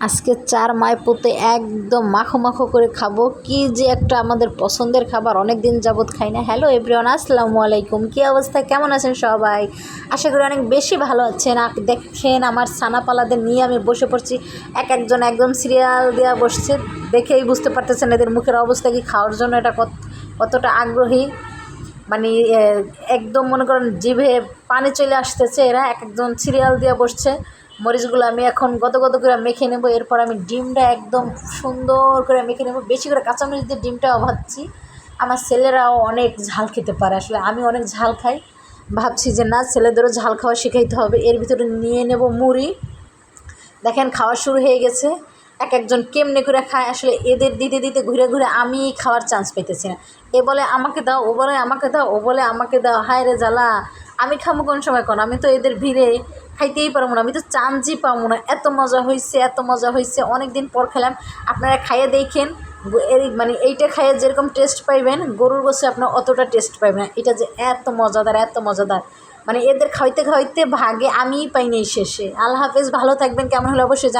আজকে চার মায় পুঁতে একদম মাখো মাখো করে খাব। কি যে একটা আমাদের পছন্দের খাবার অনেক দিন যাবত খাই না। হ্যালো এভরিওয়ান আসসালামু আলাইকুম। কী অবস্থা? কেমন আছেন সবাই? আশা করি অনেক বেশি ভালো আছেন। দেখেন আমার সানাপালাদের নিয়ে আমি বসে পড়ছি। এক একজন একদম সিরিয়াল দেওয়া বসছে। দেখেই বুঝতে পারতেছেন এদের মুখের অবস্থা কি, খাওয়ার জন্য এটা কত, কতটা আগ্রহী? মানে একদম মনে করেন জিভে পানি চলে আসতেছে এরা। এক একজন সিরিয়াল দিয়ে বসছে। মরিচগুলো আমি এখন গত গত করে মেখে নেব। এরপর আমি ডিমটা একদম সুন্দর করে মেখে নেব। বেশি করে কাঁচামরিচ দিয়ে ডিমটাও ভাবছি আমার ছেলেরাও অনেক ঝাল খেতে পারে। আসলে আমি অনেক ঝাল খাই। ভাবছি যে না, ছেলেদেরও ঝাল খাওয়া শেখাইতে হবে। এর ভিতরে নিয়ে নেব মুড়ি। দেখেন খাওয়া শুরু হয়ে গেছে। এক একজন কেমনে করে খায়? আসলে এদের দিতে দিতে ঘুরে ঘুরে আমি খাওয়ার চান্স পাইতেছি না। এ বলে, আমাকে দাও, ও বলে, আমাকে দাও, ও বলে, আমাকে দাও। হায় রে জ্বালা। আমি খাব কোন সময় কোন? আমি তো এদের ভিড়ে খাইতেই পারব না। আমি তো চাঞ্জি পাবো না। এত মজা হয়েছে এত মজা হয়েছে অনেক দিন পর খেলাম। আপনারা খাইয়ে দেখেন। এই মানে এইটা খাইয়ে যেরকম টেস্ট পাইবেন, গরুর গোসে আপনার অতটা টেস্ট পাইবেন না। এটা যে এত মজাদার এত মজাদার। মানে এদের খাইতে খাইতে ভাগে আমিই পাইনি শেষে। আল্লাহ হাফেজ, ভালো থাকবেন। কেমন হলে অবশ্যই